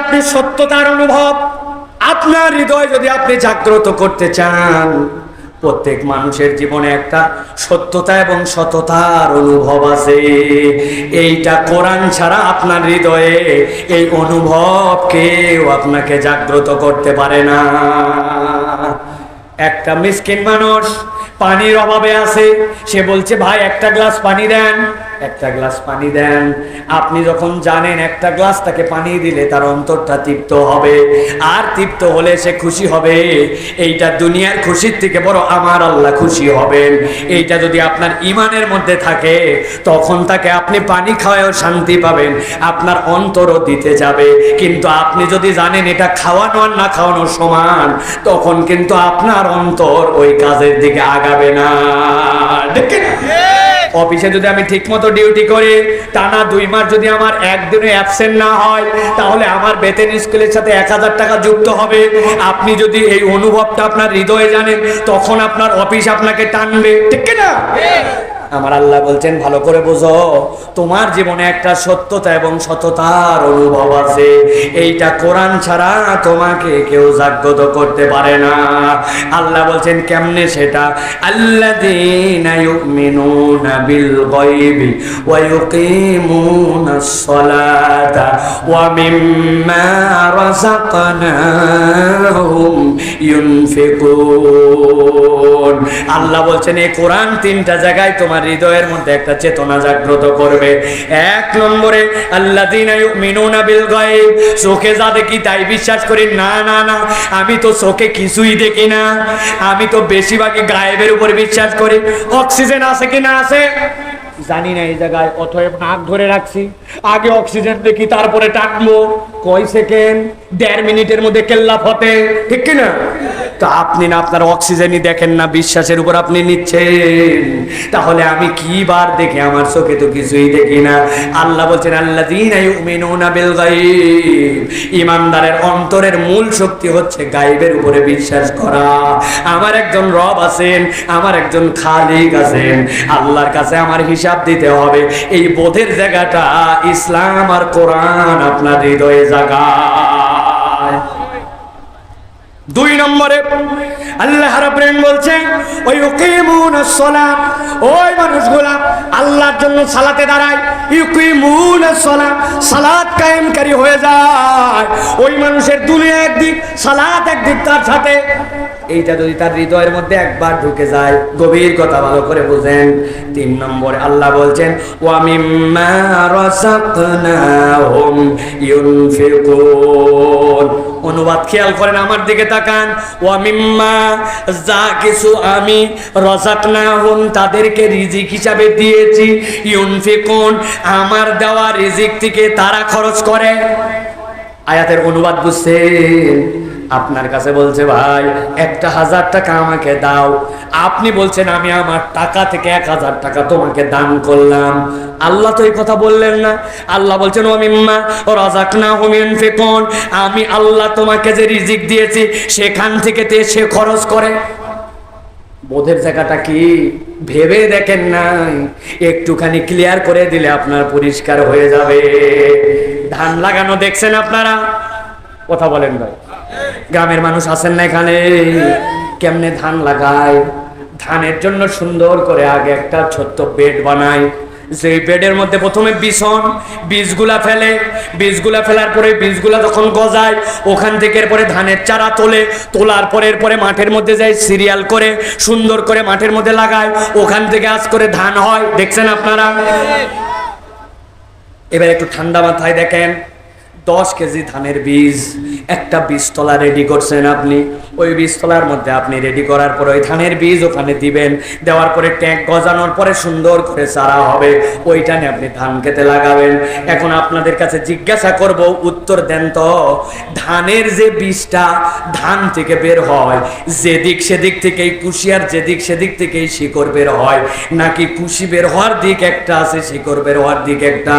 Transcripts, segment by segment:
আপনি সত্যতার অনুভব, আপনার হৃদয় যদি আপনি জাগ্রত করতে চান, প্রত্যেক মানুষের জীবনে একটা সত্যতা এবং সততার অনুভব আছে। এইটা কোরআন ছাড়া আপনার হৃদয়ে এই অনুভব কেউ আপনাকে জাগ্রত করতে পারে না। একটা মিসকিন মানুষ পানির অভাবে আছে। সে বলছে, ভাই, একটা গ্লাস পানি দেন। একটা গ্লাস পানি দেন। আপনি যখন জানেন একটা গ্লাস তাকে পানি দিলে তার অন্তরটা তৃপ্ত হবে। আর তৃপ্ত হলে সে খুশি হবে। এইটা দুনিয়ার খুশির থেকে বড় আমার আল্লাহ খুশি হবেন। এইটা যদি আপনার ইমানের মধ্যে থাকে, তখন তাকে আপনি পানি খাওয়ায়ও শান্তি পাবেন। আপনার অন্তরও দিতে যাবে। কিন্তু আপনি যদি জানেন এটা খাওয়ানো আর না খাওয়ানোর সমান, তখন কিন্তু আপনার অন্তর ওই কাজের দিকে আগাবে না। দেখেন? অফিসে যদি আমি ঠিক মতো ডিউটি করি, টানা দুই মাস যদি আমার একদিনে অ্যাবসেন্ট না হয়, তাহলে আমার বেতন স্কুলের সাথে এক হাজার টাকা যুক্ত হবে। আপনি যদি এই অনুভবটা আপনার হৃদয়ে জানেন, তখন আপনার অফিস আপনাকে টানবে। ঠিক না আমার আল্লাহ বলছেন, ভালো করে বোঝো, তোমার জীবনে একটা সত্যতা এবং সততার অনুভব আছে। এইটা কোরআন ছাড়া তোমাকে কেউ জাগ্রত করতে পারে না। আল্লাহ বলছেন, কেমনে সেটা? আল্লাযীনা ইউমিনুনা আল্লাহ বলছেন, এই কোরআন তিনটা জায়গায় তোমার হৃদয়ের মধ্যে একটা চেতনা জাগ্রত করবে। এক নম্বরে গায়ব। চোখে যা দেখি তাই বিশ্বাস করি। না না না, আমি তো চোখে কিছুই দেখি না। আমি তো বেশিরভাগই গায়েবের উপর বিশ্বাস করি। অক্সিজেন আছে কি না আছে? জানি না এই জায়গায় অথব নাক ধরে রাখছি। আগে অক্সিজেন দেখি, তারপরে টানবো কয় সেকেন্ড? দেড় মিনিটের মধ্যে কেল্লা ফতে ঠিক কিনা? তো আপনি না আপনার অক্সিজেনই দেখেন না, বিশ্বাসের উপর আপনি নিচ্ছেন। তাহলে আমি কি বার দেখে আমার চোখে তো কিছুই দেখি না। আল্লাহ বলছেন আল্লাহ ইমানদারের অন্তরের মূল শক্তি হচ্ছে গাইবের উপরে বিশ্বাস করা। আমার একজন রব আছেন, আমার একজন খালিক আছেন। আল্লাহর কাছে আমার হিসাব দিতে হবে। এই বোধের জায়গাটা ইসলাম আর কোরআন আপনার হৃদয়ে জাগায় দুই নম্বরে আল্লাহ রাব্বুল বলছেন ওই সালাত ওই মানুষগুলা আল্লাহর জন্য সালাতে দাঁড়ায়। ইউকিমুনাস সালাত কায়েমকারী হয়ে যায়। ওই মানুষের দুনিয়া একদিক, সালাত একদিক, তার সাথে এইটা যদি তার হৃদয়ের মধ্যে একবার ঢুকে যায়, গভীর কথা ভালো করে বুঝেন। তিন নম্বরে আল্লাহ বলছেন, ওয়া মিম্মা রাযাকনাহুম ইউনফিকুন। অনুবাদ খেয়াল করেন, আমার দিকে তাকান। ওয়া মিম্মা, যা কিছু আমি রজাক না হন তাদেরকে রিজিক হিসাবে দিয়েছি, ইউনফিকুন, আমার দেওয়া রিজিক থেকে তারা খরচ করে। আয়াতের অনুবাদ বুঝছেন? আপনার কাছে বলছে, ভাই, একটা হাজার টাকা আমাকে দাও। আপনি বলছেন, আমি আমার টাকা থেকে এক হাজার টাকা তোমাকে দান করলাম। আল্লাহ তো এই কথা বললেন না। আল্লাহ বলছেন, ও মিম্মা ও রাজাক না হুমিন ফেকন আমি আল্লাহ তোমাকে যে রিজিক দিয়েছি, সেখান থেকে তে সে খরচ করে। বোধের জায়গাটা কি? ভেবে দেখেন নাই। একটুখানি ক্লিয়ার করে দিলে আপনার পরিষ্কার হয়ে যাবে। ধান লাগানো দেখছেন আপনারা? কথা বলেন ভাই। গ্রামের মানুষ আছেন না এখানে? কেমনে ধান লাগায়? ধানের জন্য সুন্দর করে আগে একটা ছোট্ট বেড বানায়। সেই বেডের মধ্যে প্রথমে বিছন বীজগুলা ফেলে। বীজগুলা ফেলার পরে বীজগুলা যখন গজায়, ওখান থেকে এরপরে ধানের চারা তোলে। তোলার পরের পরে মাঠের মধ্যে যায় সিরিয়াল করে, সুন্দর করে মাঠের মধ্যে লাগায়। ওখান থেকে আজ করে ধান হয়। দেখছেন আপনারা? এবার একটু ঠান্ডা মাথায় দেখেন। দশ কেজি ধানের বীজ, একটা বীজতলা রেডি করছেন আপনি। ওই বীজতলার মধ্যে আপনি রেডি করার পরে ওই ধানের বীজ ওখানে দিবেন। দেওয়ার পরে ট্যাঙ্ক গজানোর পরে সুন্দর করে চারা হবে। ওইটা নিয়ে আপনি ধান খেতে লাগাবেন। এখন আপনাদের কাছে জিজ্ঞাসা করব, উত্তর দেন তো, ধানের যে বীজটা ধান থেকে বের হয়, যেদিক সেদিক থেকেই কুশিয়ার যেদিক সেদিক থেকেই শিকড় বের হয়, নাকি কুশি বের হওয়ার দিক একটা আছে, শিকড় বের হওয়ার দিক একটা?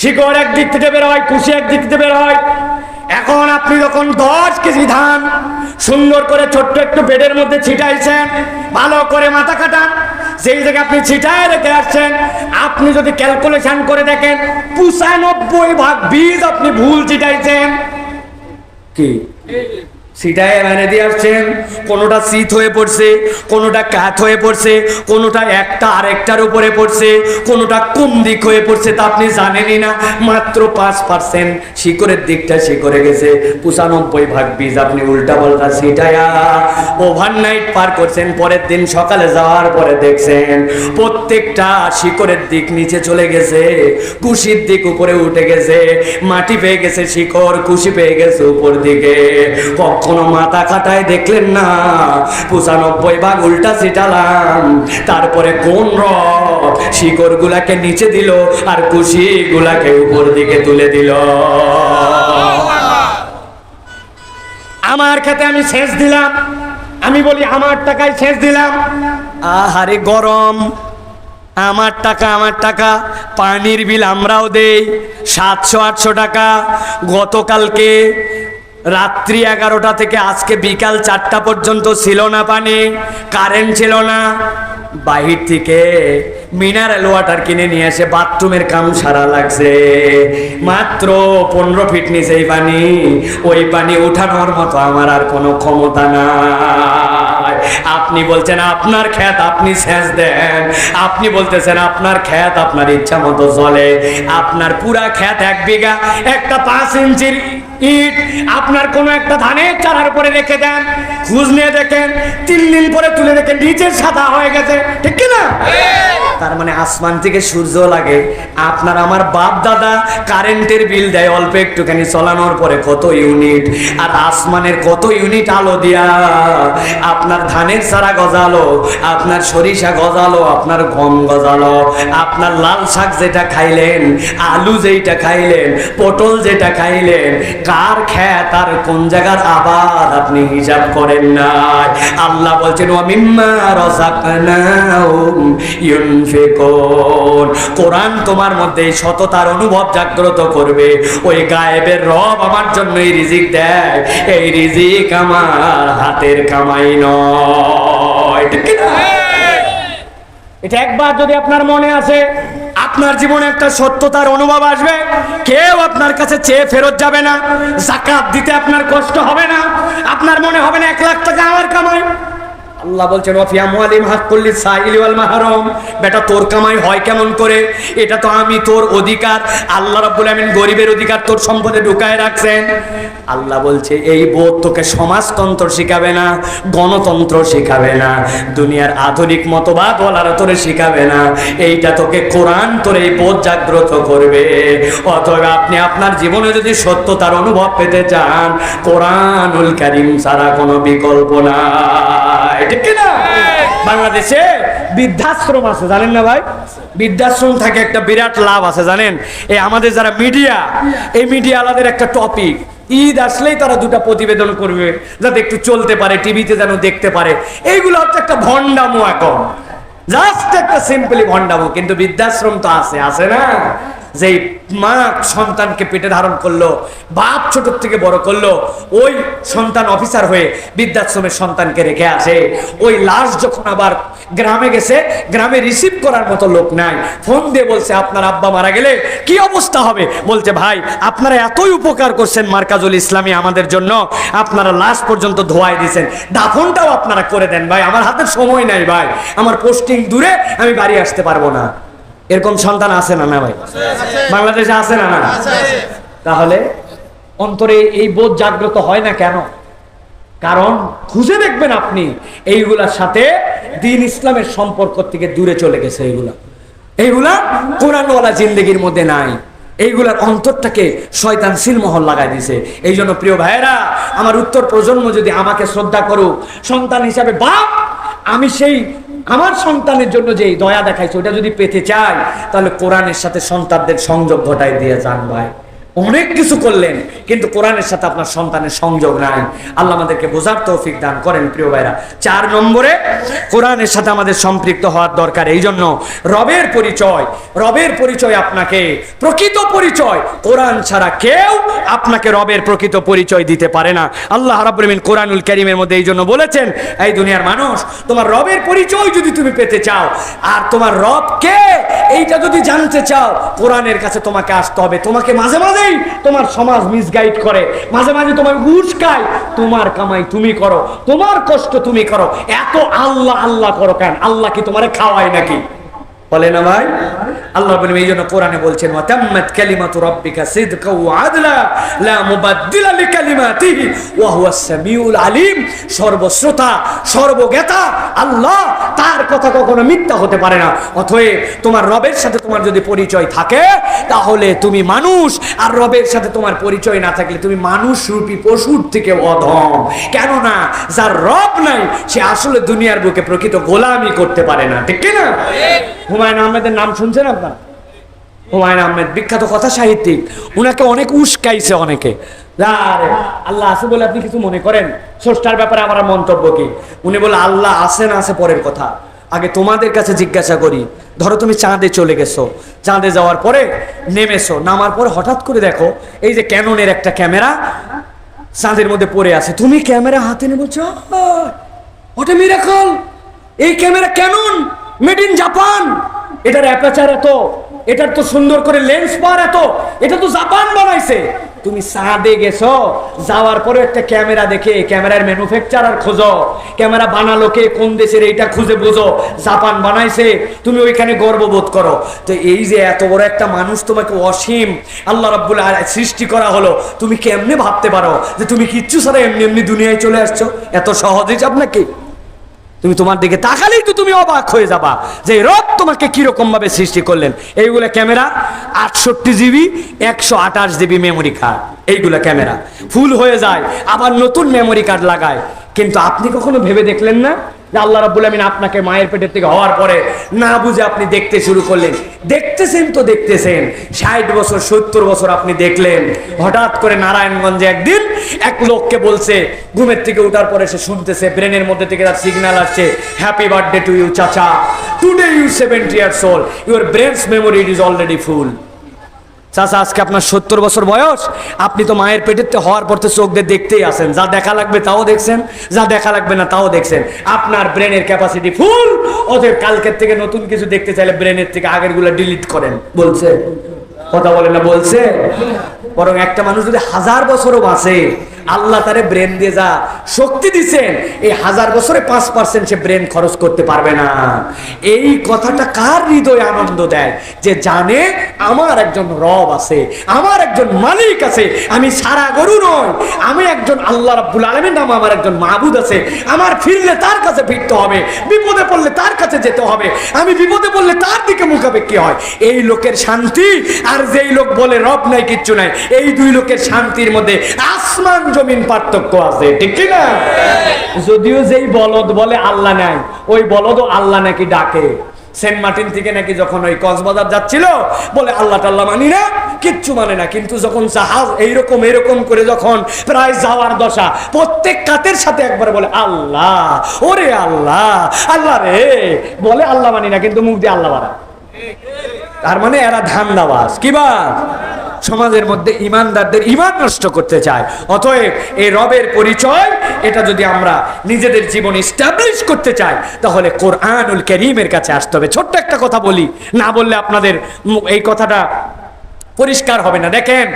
শিকড় একদিক থেকে বের হয়, কুশি একদিক থেকে বের হয়। এখন আপনি যখন দশ কেজি ধান সুন্দর করে ছোট্ট একটু বেডের মধ্যে ছিটাইছেন, ভালো করে মাথা কাটান সেই জায়গায় আপনি ছিটায় রেখে আসছেন, আপনি যদি ক্যালকুলেশন করে দেখেন, পঁচানব্বই ভাগ বীজ আপনি ভুল ছিটাইছেন। কি? সিটায় এনে দিয়ে আসছেন, কোনোটা শীত হয়ে পড়ছে, কোনোটা কাত হয়ে পড়ছে, কোনোটা একটা আরেকটার উপরে পড়ছে, কোনোটা কোন দিক হয়ে পড়ছে তা আপনি জানেনই না। মাত্র পাঁচ পার্সেন্ট শিকড়ের দিকটা শিকড়ে গেছে, পঁচানব্বই ভাগ বীজ আপনি উল্টা পাল্টা সিটায়া ওভারনাইট পার করছেন, পরের দিন সকালে যাওয়ার পরে দেখছেন, প্রত্যেকটা শিকড়ের দিক নিচে চলে গেছে, কুশির দিক উপরে উঠে গেছে, মাটি পেয়ে গেছে শিকড়, কুশি পেয়ে গেছে উপর দিকে। কখনো মাথা খাটায় দেখলেন না। পঁচানব্বই ভাগ উল্টা ছিটালাম। তারপরে কোন রব শিকড় গুলাকে নিচে দিল আর কুশি গুলাকে উপর দিকে তুলে দিল। আমার খেতে আমি শেষ দিলাম। আমি বলি, আমার টাকায় শেষ দিলাম। আহারে গরম। আমার টাকা আমার টাকা। পানির বিল আমরাও দেই। সাতশো, আটশো টাকা। গতকালকে রাত্রি এগারোটা থেকে আজকে বিকাল চারটা পর্যন্ত ছিল না পানি কারেন্ট ছিল না। বাহির থেকে মিনারেল ওয়াটার কিনে নিয়ে এসে বাথরুমের কাম সারা লাগছে। মাত্র পনেরো ফিট নিচে এই পানি, ওই পানি উঠানোর মতো আমার আর কোনো ক্ষমতা না আপনি বলছেন, আপনার খ্যাত আপনি সেচ দেন। আপনি বলতেছেন, আপনার খ্যাত আপনার ইচ্ছা মতো চলে। আপনার পুরা খ্যাত এক বিঘা, একটা পাঁচ ইঞ্চির ইট, আপনার কোনো একটা ধানের চারার উপরে রেখে দেন খুঁজ নিয়ে দেখেন তিন দিন পরে তুলে দেখেন নিচের সাদা হয়ে গেছে, ঠিক কি না? তার মানে আসমান থেকে সূর্য লাগে, আপনার আমার বাপ দাদা কারেন্টের বিল দেয় অল্প একটুখানি, চলানোর পরে কত ইউনিট, আর আসমানের কত ইউনিট আলো দিয়া, আপনার ধানের চারা গজালো, আপনার সরিষা গজালো, আপনার গম গজালো, আপনার লাল শাক যেটা খাইলেন, আলু যেটা খাইলেন, পটল যেটা খাইলেন কার খ্যাত আর কোন জায়গার আবাদ আপনি হিসাব করেন নাই? আল্লাহ বলছেন কোরআন তোমার মধ্যে সততার অনুভব জাগ্রত করবে। ওই গায়েবের রব আমার জন্য এই রিজিক দেয়। এই রিজিক আমার হাতের কামাই নয়? এটা একবার যদি আপনার মনে আসে আপনার জীবনে একটা সত্যতার অনুভব আসবে। কেউ আপনার কাছে চেয়ে ফেরত যাবে না। জাকাত দিতে আপনার কষ্ট হবে না। আপনার মনে হবে না এক লাখ টাকা আমার কামাই। আল্লাহ বলছেন ওয়াফিয়া মুআলিম হাক্কুল্লি সাইলি ওয়াল মাহরুম। বেটা, তোর কামাই হয় কেমন করে? এটা তো আমি তোর অধিকার। আল্লাহ রাব্বুল আমিন গরিবের অধিকার তোর সম্পদে ঢুকায় রাখছেন। আল্লাহ বলছে, এই বোধ তোকে সমাজতন্ত্র শিখাবে না, গণতন্ত্র শিখাবে না, দুনিয়ার আধুনিক মতবাদ বলার তোরে শিখাবে না। এইটা তোকে কোরআন তোর এই বোধ জাগ্রত করবে। অথবা আপনি আপনার জীবনে যদি সত্যতার অনুভব পেতে চান, কোরআনুল কারিম ছাড়া কোনো বিকল্প নাই। বাংলাদেশে বৃদ্ধাশ্রম আছে, জানেন না ভাই? বৃদ্ধাশ্রম থাকে একটা বিরাট লাভ আছে, জানেন? এই আমাদের যারা মিডিয়া, এই মিডিয়া আলাদের একটা টপিক ঈদ আসলেই তারা দুটা প্রতিবেদন করবে, যাতে একটু চলতে পারে, টিভিতে যেন দেখতে পারে। এইগুলো হচ্ছে একটা ভণ্ডামো এখন। জাস্ট একটা সিম্পলি ভণ্ডামো, কিন্তু বৃদ্ধাশ্রম তো আছে আছে না? যেই মা সন্তানকে পেটে ধারণ করল, বাপ ছোট থেকে বড় করল, ওই সন্তান অফিসার হয়ে বৃদ্ধাশ্রমের সন্তানকে রেখে আসে। ওই লাশ যখন আবার গ্রামে গেছে, গ্রামে রিসিভ করার মতো লোক নাই। ফোন দিয়ে বলছে, আপনার আব্বা মারা গেলে কি অবস্থা হবে? বলছে, ভাই, আপনারা এতই উপকার করছেন মার্কাজুল ইসলামী আমাদের জন্য। আপনারা লাশ পর্যন্ত ধোয়াই দিয়েছেন। দাফনটাও আপনারা করে দেন, ভাই। আমার হাতে সময় নাই, ভাই। আমার পোস্টিং দূরে আমি বাড়ি আসতে পারব না। এরকম সন্তান আছে না না ভাই? বাংলাদেশে আছে না না? তাহলে অন্তরে এই বোধ জাগ্রত হয় না কেন? কারণ খুঁজে দেখবেন আপনি, এইগুলার সাথে দিন ইসলামের সম্পর্ক থেকে দূরে চলে গেছে এইগুলা। এইগুলা কোরআনওয়ালা জিন্দগির মধ্যে নাই। এইগুলার অন্তরটাকে শয়তান সিলমহল লাগাই দিছে। এই জন্য প্রিয় ভাইয়েরা, আমার উত্তর প্রজন্ম যদি আমাকে শ্রদ্ধা করুক, সন্তান হিসাবে বাপ, আমি সেই আমার সন্তানের জন্য যে দয়া দেখাইছে, ওটা যদি পেতে চাই, তাহলে কোরআনের সাথে সন্তানদের সংযোগ ঘটাই দিয়ে যান ভাই। অনেক কিছু করলেন, কিন্তু কোরআনের সাথে আপনার সন্তানের সংযোগ নাই। আল্লাহ আমাদেরকে বোঝার তৌফিক দান করেন, প্রিয় ভাইরা। চার নম্বরে, কোরআনের সাথে আমাদের সম্পৃক্ত হওয়ার দরকার এই জন্য রবের পরিচয় রবের পরিচয় আপনাকে, প্রকৃত পরিচয়। কোরআন ছাড়া কেউ আপনাকে রবের প্রকৃত পরিচয় দিতে পারে না। আল্লাহ রাব্বুল কোরআনুল কারীমের মধ্যে এই জন্য বলেছেন, এই দুনিয়ার মানুষ, তোমার রবের পরিচয় যদি তুমি পেতে চাও, আর তোমার রব কে এইটা যদি জানতে চাও, কোরআনের কাছে তোমাকে আসতে হবে। তোমাকে মাঝে মাঝে মাঝেই তোমার সমাজ মিসগাইড করে। মাঝে মাঝে তোমার খায়। তোমার কামাই তুমি করো। তোমার কষ্ট তুমি করো। এত আল্লাহ আল্লাহ করো কেন? আল্লাহ কি তোমার খাওয়ায় নাকি? বলে না ভাই আল্লাহ বলেন, এই জন্য কোরআনে বলছেন, ওয়াতাম্মাত কালিমাতু রাব্বিকা সিদকা ওয়া আদলা, লা মুবাদদিলা লিকালিমাতিহি আলিম। সর্বশ্রোতা, সর্বজ্ঞাতা, আল্লাহ তার কথা কখনো মিথ্যা হতে পারে না। অতএব তোমার রবের সাথে তোমার যদি পরিচয় থাকে, তাহলে তুমি মানুষ। আর রবের সাথে তোমার পরিচয় না থাকলে তুমি মানুষ রূপী পশুর থেকে অধম। কেননা, যার রব নাই, সে আসলে দুনিয়ার বুকে প্রকৃত গোলামি করতে পারে না। ঠিক কি না হুমায়ুন আহমেদের নাম শুনছেন আপনার? হুমায়ুন আহমেদ বিখ্যাত কথা সাহিত্যিক। উনাকে অনেক উস্কাইছে অনেকে। আরে, আল্লাহ আছে বলে আপনি কিছু মনে করেন? স্রষ্টার ব্যাপারে আমার মন্তব্য কি? উনি বলে আল্লাহ আছে না আছে পরের কথা। আগে তোমাদের কাছে জিজ্ঞাসা করি। ধরো তুমি চাঁদে চলে গেছো। চাঁদে যাওয়ার পরে নেমেছো। নামার পরে হঠাৎ করে দেখো এই যে ক্যাননের একটা ক্যামেরা চাঁদের মধ্যে পড়ে আছে। তুমি ক্যামেরা হাতে নিয়ে বলছো ওটা মিরাকল এই ক্যামেরা কেমন মেড ইন জাপান এটার অ্যাপাচার এত, এটার তো সুন্দর করে লেন্স পাওয়ার এত, এটা তো জাপান বানাইছে। তুমি সাদে গেছো, যাওয়ার পরে একটা ক্যামেরা দেখে, ক্যামেরার ম্যানুফ্যাকচারার খোঁজো, ক্যামেরা বানালো কে, কোন দেশের এইটা খুঁজে বোঝো জাপান বানাইছে, তুমি ওইখানে গর্ববোধ করো। তো এই যে এত বড় একটা মানুষ তোমাকে অসীম আল্লাহ রাব্বুল সৃষ্টি করা হলো, তুমি কেমনে ভাবতে পারো যে তুমি কিচ্ছু ছাড়া এমনি এমনি দুনিয়ায় চলে আসছো? এত সহজেই আপনাকে তুমি তোমার দিকে তাকালেই তো তুমি অবাক হয়ে যাবা যে রব তোমাকে কীরকম ভাবে সৃষ্টি করলেন। এইগুলো ক্যামেরা, আটষট্টি জিবি, একশো আঠাশ জিবি মেমোরি কার্ড এইগুলো ক্যামেরা। ফুল হয়ে যায়, আবার নতুন মেমোরি কার্ড লাগায়। কিন্তু আপনি কখনো ভেবে দেখলেন না? যে আল্লাহ রাব্বুল আমিন আপনাকে মায়ের পেটের থেকে হওয়ার পরে না বুঝে আপনি দেখতে শুরু করলেন। দেখতেছেন তো দেখতেছেন। ষাট বছর, সত্তর বছর আপনি দেখলেন। হঠাৎ করে নারায়ণগঞ্জে একদিন এক লোককে বলছে, ঘুমের থেকে উঠার পরে সে শুনতেছে, ব্রেনের মধ্যে থেকে তার সিগন্যাল আসছে হ্যাপি বার্থডে টু ইউ চাচা। Today you seventy years old your brains memory it is already full চাচা, আজকে আপনার সত্তর বছর বয়স। আপনি তো মায়ের পেটের হওয়ার পর তো চোখ দিয়ে দেখতেই আসেন। যা দেখা লাগবে তাও দেখছেন, যা দেখা লাগবে না তাও দেখছেন। আপনার ব্রেনের ক্যাপাসিটি ফুল ওদের কালকের থেকে নতুন কিছু দেখতে চাইলে ব্রেনের থেকে আগেরগুলো ডিলিট করেন। বলছে? কথা বলে না, বলছে? বরং একটা মানুষ যদি হাজার বছরও বাঁচে, আল্লাহ তারে ব্রেন দিয়ে যা শক্তি দিছেন, এই হাজার বছরে পাঁচ পার্সেন্ট সে ব্রেন খরচ করতে পারবে না। এই কথাটা কার হৃদয়ে আনন্দ দেয়? যে জানে আমার একজন রব আছে, আমার একজন মালিক আছে, আমি সারা গরু নয় আমি একজন আল্লাহ রাব্বুল আলমীর নাম আমার একজন মাহবুদ আছে, আমার ফিরলে তার কাছে ফিরতে হবে, বিপদে পড়লে তার কাছে যেতে হবে, আমি বিপদে পড়লে তার দিকে মুখাপেক্ষি হয়? এই লোকের শান্তি, আর যেই লোক বলে রব নাই, কিচ্ছু নাই, এই দুই লোকের শান্তির মধ্যে আসমান জমিন পার্থক্য আছে, ঠিক কি না? যদিও যেই বলদ বলে আল্লাহ নাই, ওই বলদও আল্লাহ নাকি ডাকে। সেন্ট মার্টিন থেকে নাকি যখন ওই কক্সবাজার যাচ্ছিল, বলে আল্লাহ টাল্লাহ মানি না, কিচ্ছু মানে না, কিন্তু যখন জাহাজ এইরকম, এরকম করে যখন প্রায় যাওয়ার দশা, প্রত্যেক কাতের সাথে একবার বলে, আল্লাহ, ওরে আল্লাহ আল্লাহ রে। বলে আল্লাহ মানি না, কিন্তু মুখ দিয়ে আল্লাহ বাড়া তার মানে এরা ধান্দাবাজ কি বা সমাজের মধ্যে ইমানদারদের ইমান নষ্ট করতে চায়। অতএব এই রবের পরিচয়, এটা যদি আমরা নিজেদের জীবন ইস্টাবলিশ করতে চাই, তাহলে কোরআনুল করিমের কাছে আসতে হবে। ছোট্ট একটা কথা বলি। না বললে আপনাদের এই কথাটা পরিষ্কার হবে না। দেখেন,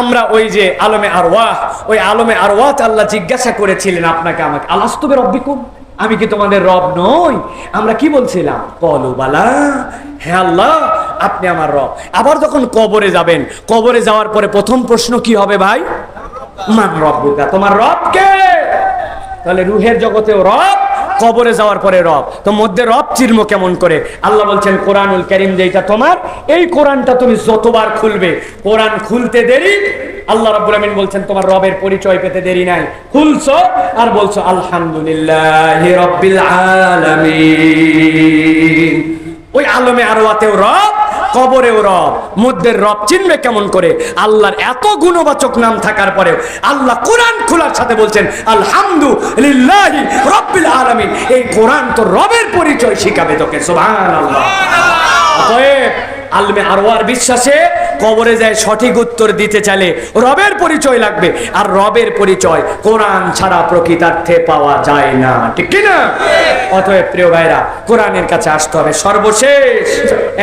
আমরা ওই যে আলমে আর আরওয়াহ, ওই আলমে আর আরওয়াত আল্লাহ জিজ্ঞাসা করেছিলেন আপনাকে আমাকে আলাস্তবে রব্বিকুম আমি কি তোমাদের রব নই? আমরা কি বলছিলাম? কলু বালা হ্যাঁ আল্লাহ, আপনি আমার রব। আবার যখন কবরে যাবেন, কবরে যাওয়ার পরে প্রথম প্রশ্ন কি হবে ভাই? মান রব তোমার রবকে তাহলে রুহের জগতেও রব কবরে যাওয়ার পরে রব। তো মধ্যে রব চির্ম কেমন করে? আল্লাহ বলছেন, কোরআনুল করিম যেটা তোমার, এই কোরআনটা তুমি যতবার খুলবে, কোরআন খুলতে দেরি, আল্লাহ রাব্বুল বলছেন, তোমার রবের পরিচয় পেতে দেরি নাই। খুলছো আর বলছো, আলহামদুলিল্লাহি রাব্বিল আলামিন। ওই আলমে আরওয়াতেও রব কবরেও রব মধ্যের রব চিনবে কেমন করে? আল্লাহর এত গুণবাচক নাম থাকার পরে আল্লাহ কোরআন খোলার সাথে বলছেন আলহামদু লিল্লাহি রব্বিল আলামিন। এই কোরআন তো রবের পরিচয় শিখাবে তোকে, সুবহানাল্লাহ। অতএব আলমে আরওয়ার বিশ্বাসে কবরে যায় সঠিক উত্তর দিতে চাইলে রবের পরিচয় লাগবে, আর রবের পরিচয় কোরআন ছাড়া প্রকৃতার্থে পাওয়া যায় না। ঠিক কি না অতএব প্রিয় ভাইরা, কোরআনের কাছে আসতে হবে। সর্বশেষ,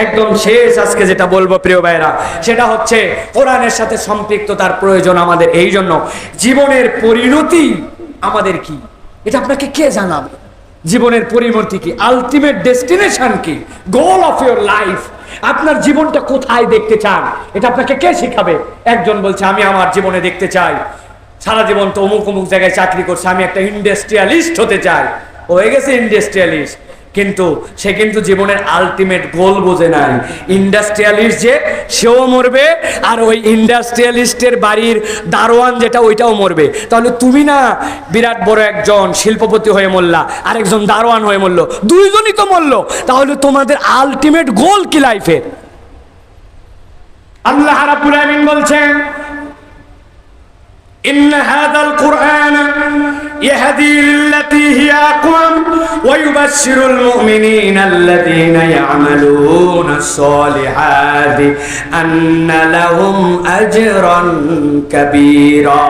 একদম শেষ আজকে যেটা বলব প্রিয় ভাইরা, সেটা হচ্ছে কোরআনের সাথে সম্পৃক্ততার প্রয়োজন আমাদের। এই জন্য জীবনের পরিণতি আমাদের কি? এটা আপনাকে কে জানাবে? জীবনের পরিণতি কি? আলটিমেট ডেস্টিনেশন কি? গোল অফ ইউর লাইফ আপনার জীবনটা কোথায় দেখতে চান? এটা আপনাকে কে শিখাবে? একজন বলছে, আমি আমার জীবনে দেখতে চাই। সারা জীবন তো অমুক অমুক জায়গায় চাকরি করছে, আমি একটা ইন্ডাস্ট্রিয়ালিস্ট হতে চাই। হয়ে গেছে ইন্ডাস্ট্রিয়ালিস্ট কিন্তু সে কিন্তু জীবনের আলটিমেট গোল বোঝে নাই। ইন্ডাস্ট্রিয়ালিস্ট যে, সেও মরবে, আর ওই ইন্ডাস্ট্রিয়ালিস্টের বাড়ির দারোয়ান যেটা, ওইটাও মরবে। তাহলে তুমি না বিরাট বড় একজন শিল্পপতি হয়ে মরলা, আরেকজন দারোয়ান হয়ে মরল, দুইজনই তো মরল। তাহলে তোমাদের আলটিমেট গোল কি লাইফের আল্লাহ বলছেন يهدي للتي هي أقوم ويبشر المؤمنين الذين يعملون الصالحات أن لهم أجرا كبيرا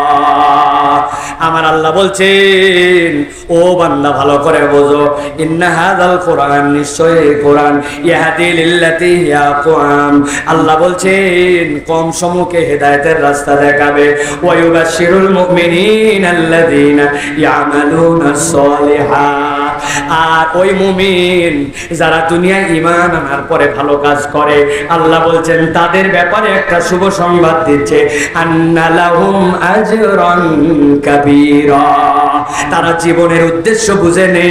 আমার আল্লাহ বলছেন ও বান্দা ভালো করে বোঝো ইন্না হাদাল কোরআন নিশ্চয় এই কোরআন ইহাদি লিল্লাতি হিয়া আকওয়াম আল্লাহ বলছেন কম সমূহকে হেদায়েতের রাস্তা দেখাবে ওয়া ইউবাশশিরুল মুমিনিন আল্লাযীনা ইয়ামালুনাস সালিহাত আর ওই মুমিন যারা দুনিয়ায় ঈমান আনার পরে ভালো কাজ করে, আল্লাহ বলছেন, তাদের ব্যাপারে একটা শুভ সংবাদ দিচ্ছে। তারা জীবনের উদ্দেশ্য বুঝে নে।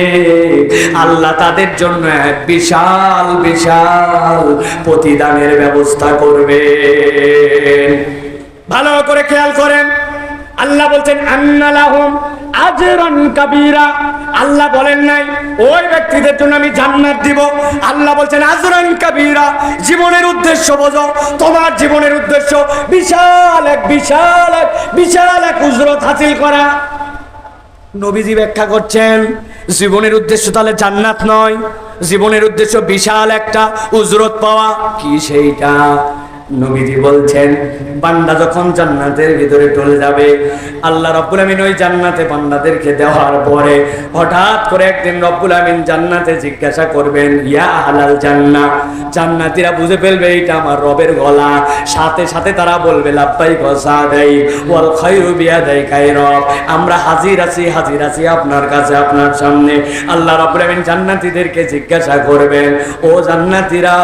আল্লাহ তাদের জন্য এক বিশাল বিশাল প্রতিদানের ব্যবস্থা করবে ভালো করে খেয়াল করেন। আল্লাহ বলছেন আন্নালাহুম আজরান কাবীরা। আল্লাহ বলেন নাই, ওই ব্যক্তিদের জন্য আমি জান্নাত দিব। আল্লাহ বলছেন, আজরান কাবীরা, জীবনের উদ্দেশ্য বোঝো। তোমার জীবনের উদ্দেশ্য বিশাল এক বিশাল এক বিশাল এক উজরত হাসিল করা। নবীজি ব্যাখ্যা করছেন, জীবনের উদ্দেশ্য তাহলে জান্নাত নয়। জীবনের উদ্দেশ্য বিশাল একটা উজরত পাওয়া। কি সেইটা? নবীজি বলছেন, বান্দা যখন জান্নাতের ভিতরে চলে যাবে, আল্লাহ রব্বুল আমিন ওই জান্নাতে বান্দাদেরকে দেওয়ার পরে হঠাৎ করে একদিন রব্বুল আমিন জান্নাতে জিজ্ঞাসা করবেন, ইয়া হালাল জান্না জান্নাতীরা বুঝে ফেলবে এটা আমার রবের গলা। সাথে সাথে তারা বলবে লাব্বাই গসা দেয় ওয়াল খায়রু বিয়া দেয় খাই রব, আমরা হাজির আছি হাজির আছি আপনার কাছে, আপনার সামনে। আল্লাহ রব্বুল আমিন জান্নাতীদেরকে জিজ্ঞাসা করবেন, ও জান্নাতীরা,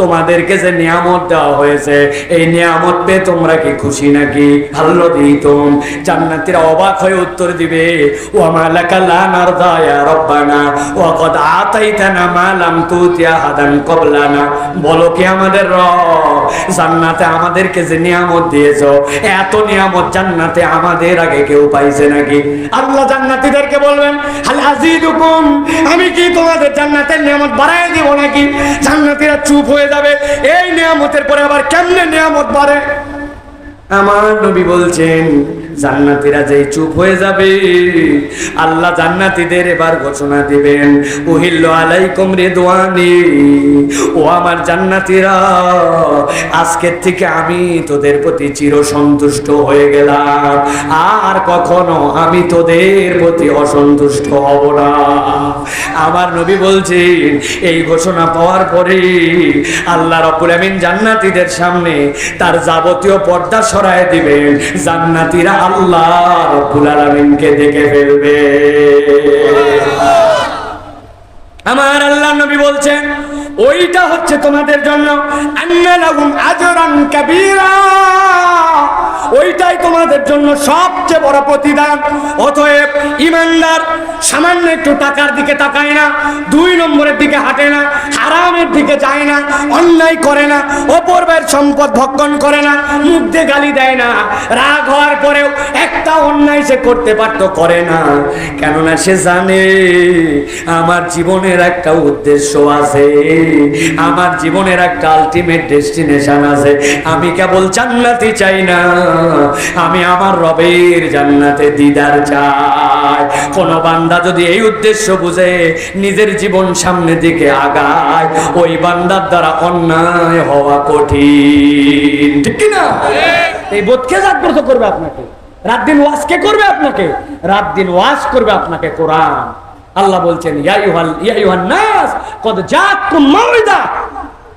তোমাদেরকে যে নিয়ামত দেওয়া হয়েছে এই নিয়ামত পেয়ে তোমরা কি খুশি নাকি? ভালো দিতুম জান্নাতিরা অবাক হয়ে উত্তর দিবে ও মালাকা লা নারদা ইয়া রব্বানা ওয়া কদ আতাইতানা মা লাম তুতিয়া হাদান কবলানা। বলো কি আমাদের রব? জান্নাতে আমাদেরকে যে নিয়ামত দিয়েছ, এত নিয়ামত জান্নাতে আমাদের আগে কেউ পাইছে নাকি? আল্লাহ জান্নাতীদেরকে বলবেন, হাল আজিদুকুম আমি কি তোমাদের জান্নাতের নিয়ামত বাড়ায় দিব নাকি? জান্নাতীরা চুপ হয়ে যাবে। এই নিয়ামতের পরে আবার কেমনে নিয়ামত বাড়ে? আমার নবী বলছেন জান্নাতীরা যেই চুপ হয়ে যাবে, আল্লাহ জান্নাতীদের এবার ঘোষণা দিবেন, উহিল্ল আলাইকুম রিদওয়ানি, ও আমার জান্নাতীরা, আজকের থেকে আমি তোদের প্রতি চির সন্তুষ্ট হয়ে গেলাম, আর কখনো আমি তোদের প্রতি অসন্তুষ্ট হব না। আমার নবী বলছেন, এই ঘোষণা পাওয়ার পরে আল্লাহ রব্বুল আমিন জান্নাতীদের সামনে তার যাবতীয় পর্দা সরায় দিবেন, জান্নাতীরা আল্লাহ রব্বুল আলামিনকে দেখে ফেলবে। আমার আল্লাহ নবী বলছেন ওইটা হচ্ছে তোমাদের জন্য। ওইটাই তোমাদের জন্য সবচেয়ে বড় প্রতিদান। অতএব ইমানদার সামান্য একটু টাকার দিকে তাকায় না, দুই নম্বরের দিকে হাঁটে না, হারামের দিকে যায় না, অন্যায় করে না, অপূর্বের সম্পদ ভক্ষণ করে না, মুখ গালি দেয় না। রাগ হওয়ার পরেও একটা অন্যায় সে করতে পারতো করে না। কেননা সে জানে, আমার জীবনের একটা উদ্দেশ্য আছে। আমার জীবনের একটা আলটিমেট ডেস্টিনেশন আছে। আমি কেবল জান্নাতি চাই না। আমি আমার রবের জান্নাতে দিদার চাই। কোন বান্দা যদি এই উদ্দেশ্য বুঝে নিজের জীবন সামনে দিকে আগায় ওই বান্দার দ্বারা অন্যায় হওয়া কঠিন। ঠিক কি না? এই বোধকে জাগ্রত করবে আপনাকে। রাত দিন ওয়াজ কে করবে আপনাকে? রাত দিন ওয়াজ করবে আপনাকে কোরআন। আল্লাহ বলছেন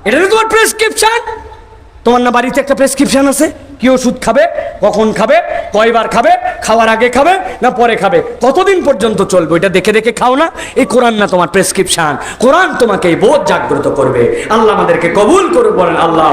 এটা তোমার প্রেসক্রিপশন তোমার না বাড়িতে একটা প্রেসক্রিপশন আছে? কি ওষুধ খাবে, কখন খাবে, কয়বার খাবে, খাওয়ার আগে খাবে, না পরে খাবে? কতদিন পর্যন্ত চলবে? ওইটা দেখে দেখে খাও না। এই কোরআন না তোমার প্রেসক্রিপশন কোরআন তোমাকে বোধ জাগ্রত করবে। আল্লাহ আমাদেরকে কবুল করুক বলেন আল্লাহ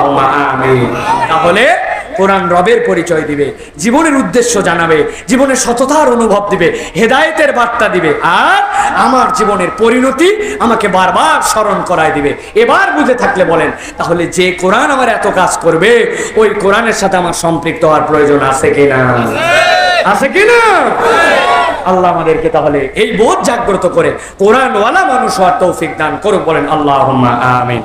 তাহলে কোরআন রবের পরিচয় দিবে, জীবনের উদ্দেশ্য জানাবে জীবনের সততার অনুভব দিবে, হেদায়েতের বার্তা দিবে, আর আমার জীবনের পরিণতি আমাকে বারবার স্মরণ করায় দিবে। এবার বুঝে থাকলে বলেন, তাহলে যে কোরআন আমার এত কাজ করবে, ওই কোরআনের সাথে আমার সম্পৃক্ত হওয়ার প্রয়োজন আছে কিনা? আছে কিনা? আল্লাহ আমাদেরকে তাহলে এই বোধ জাগ্রত করে, কোরআনওয়ালা মানুষ হওয়ার তৌফিক দান করুক বলেন আল্লাহ আমিন।